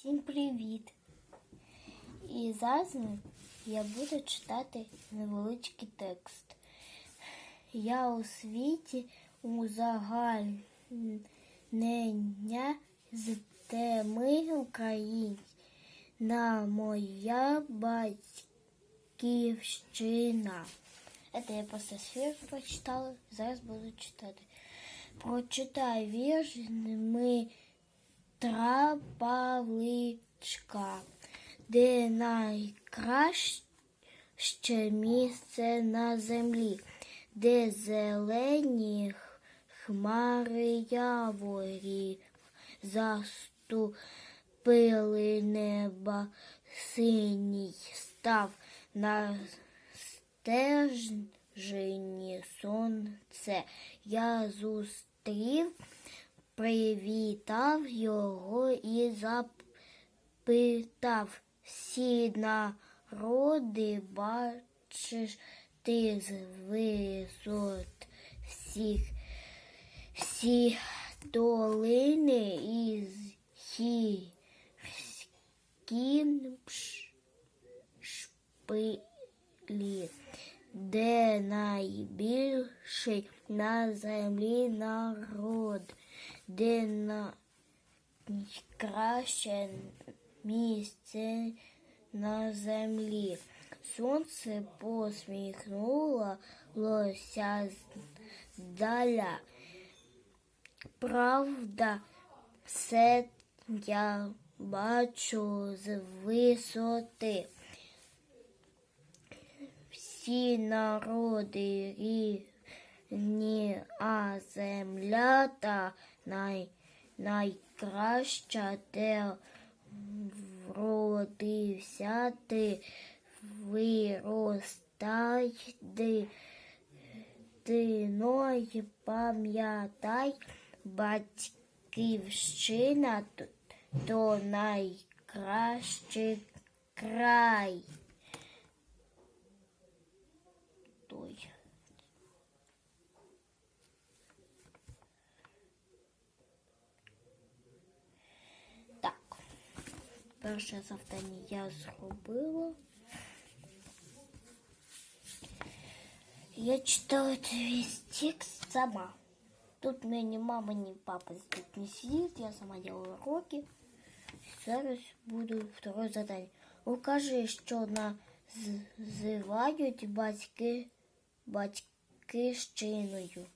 Всім привіт! І зараз я буду читати невеличкий текст. Я у світі узагальнення з теми Україні. На моя батьківщина. Это я просто сферу прочитала, зараз буду читати. Прочитай вірш Дмитра Павличка, де найкраще місце на землі, де зелені хмари яворів заступили неба синій став на стежині сонце. Я зустрів, привітав його і запитав всі народи бачиш ти з висот всіх всі долини і гірські шпилі, де найбільший на землі народ, де найкраще місце на землі. Сонце посміхнулося здаля. Правда, все я бачу з висоти. Всі народи рівні, а земля та най, найкраща, де вродився ти, виростай, дитиною пам'ятай, батьківщина то найкращий край. Той. Так, перше завдання я зробила. Я читала весь текст сама. Тут меня ни мама, ни папа здесь не сидит, я сама делаю уроки. Зараз буду второе задание. Укажи, що називають батьки батьківщиною.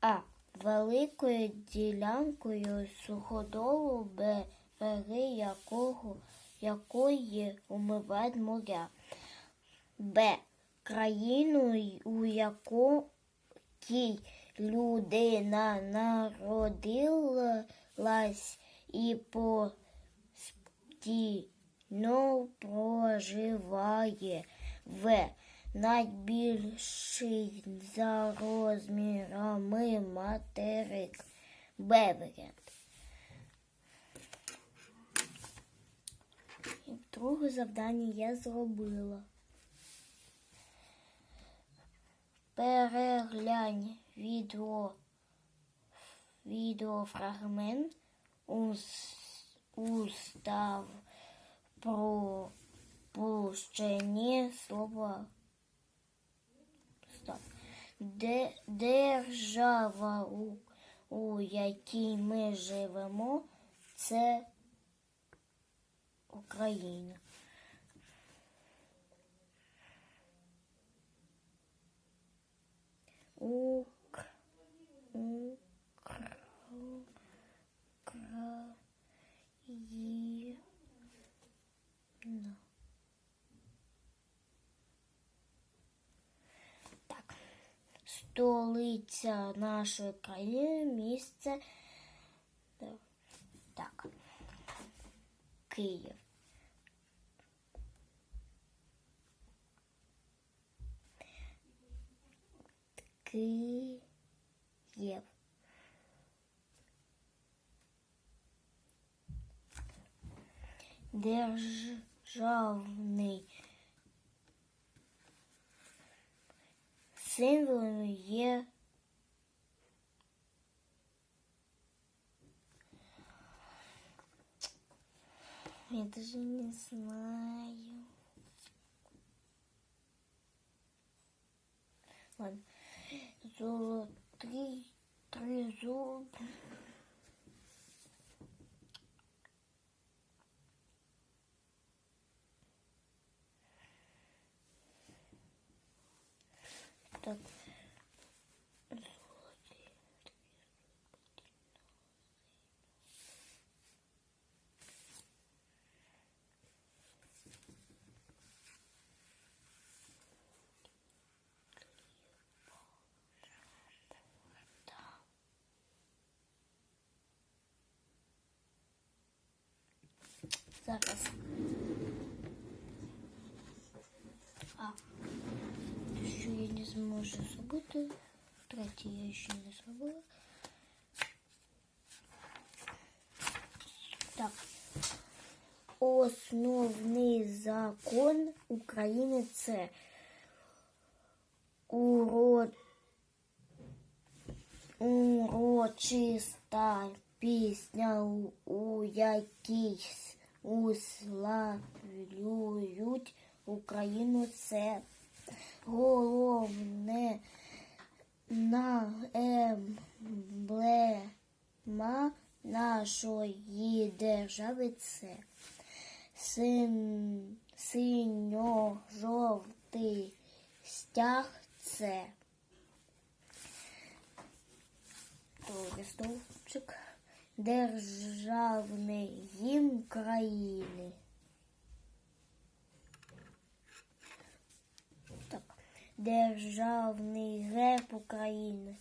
А. Великою ділянкою суходолу береги якого, якої умивають моря. Б. Країною, у якій людина народилась і постійно проживає в найбільший за розмірами материк. Б варіант. І Друге завдання я зробила. Переглянь відео, відеофрагмент ус- устав пропущені слова. Стоп. Де, держава, у, у якій ми живемо, це Україна. Ук... Укра... Україна. Так. Столиця нашої країни, місце. Так. Київ. Київ. Державний символом є Я даже не знаю. Ладно. Золотый трезуб. Так. Зараз. А, що я не зможу зробити. Третє я ще не зробила. Так. Основний закон України це урод урочиста пісня, у- у якій уславлюють Україну. Це головне на емблема нашої держави. Це син, синьо-жовтий стяг. Це Другий стовпчик. Державний гімн країни. Так. Державний герб України.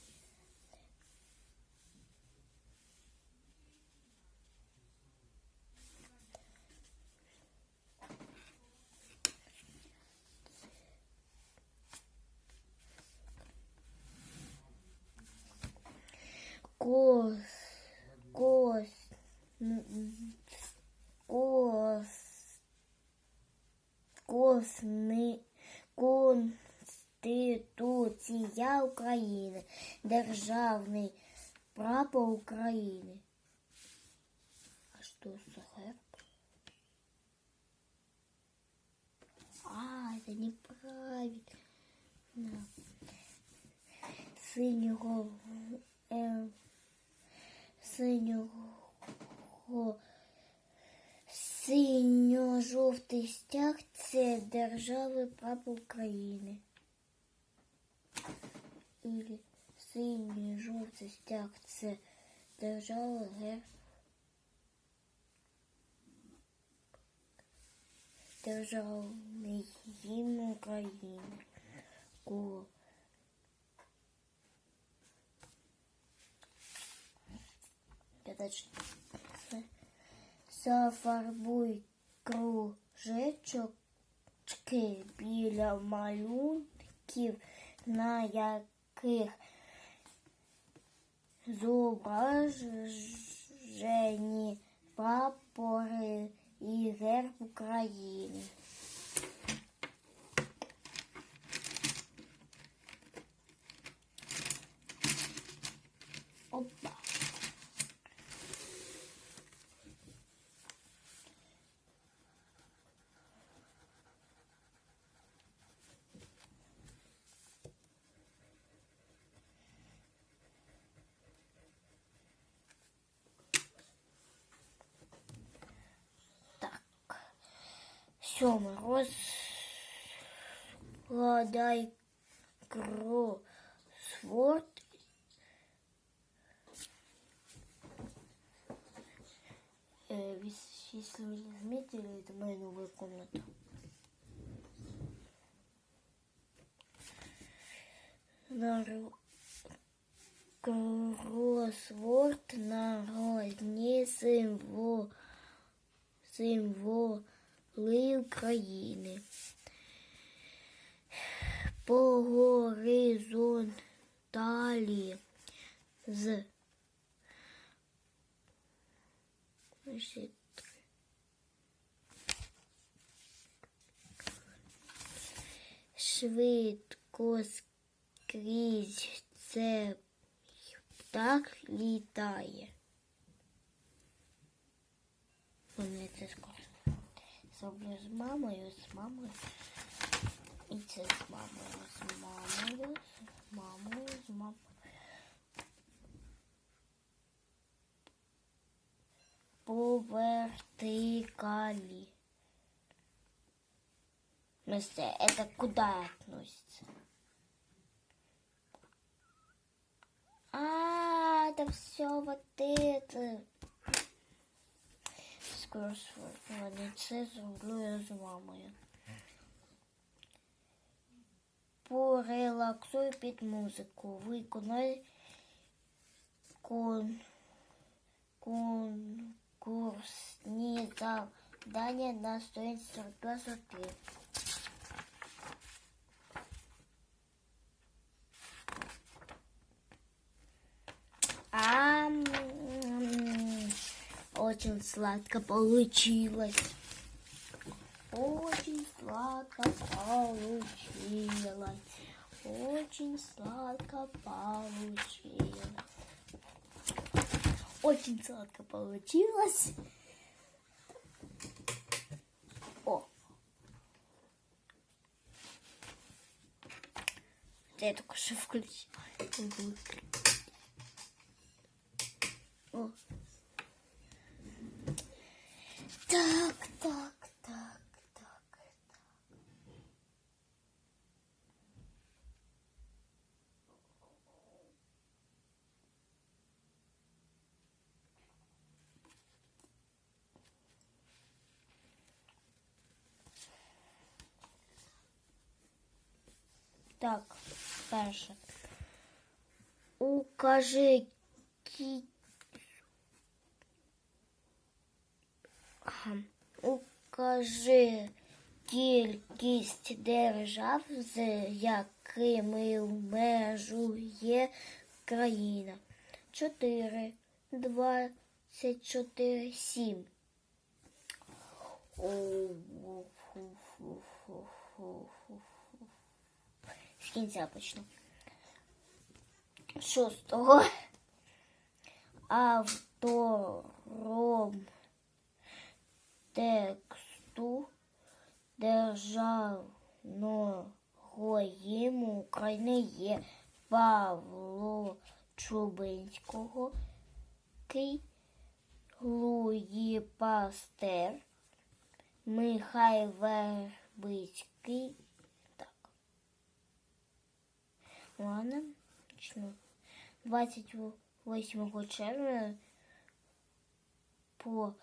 Кос, косни, Конституція України, Державний прапор України. А що за герб? А, это неправильно. Синього е, синього синьо-жовтий стяг це держави прапор України. Или синій жовтий стяг це держава герб. Державний гімн України. Дальше. Це. Зафарбуй кружечки біля малюнків, на яких зображені прапори і герб України. Сьоме. Розкладай кросворд. Э, если вы не заметили, это моя новая комната. На кроссворд на родни символ символ символи України. По горизонталі з Швидко скрізь це птах літає. Вони це скоро. Зроблю з мамою, з мамою. І це з мамою, з мамою, з мамою, з мамою. По вертикали. Смысле, это куда относится? А, это все вот это. Скоросворд. Ладно, це зроблю з мамою. Порелаксуй під музику. Виконай кон, конкурсні завдання на сторінці 42 43. А, очень сладко получилось. Очень сладко получилось. Очень сладко получилось. Очень сладко получилось. О. Я только что включила. О. Так, так, так, так. Так, перше. Укажи кі... Укажи кількість держав, з якими межує країна. Чотири, двадцять чотири, сім. З кінця почну. Шостого. Автором тексту державного гімну України є Павло Чубинського, Кий, Луї Пастер, Михай Вербицький. Так. Ладно, почну. 28 червня по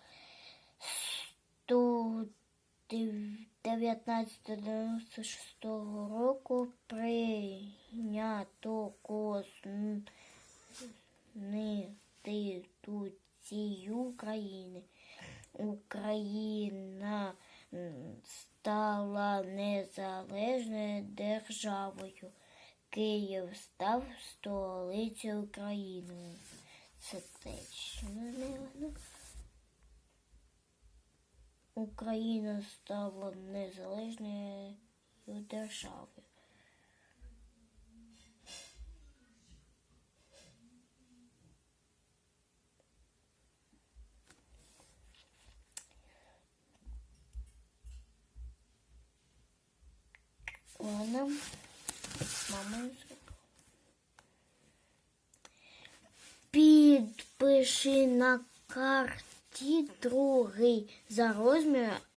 1996 року прийнято Конституцію України. Україна стала незалежною державою. Київ став столицею України. Це точно не Україна стала незалежною державою. Ладно, мамою. Підпиши на карті другий за розміром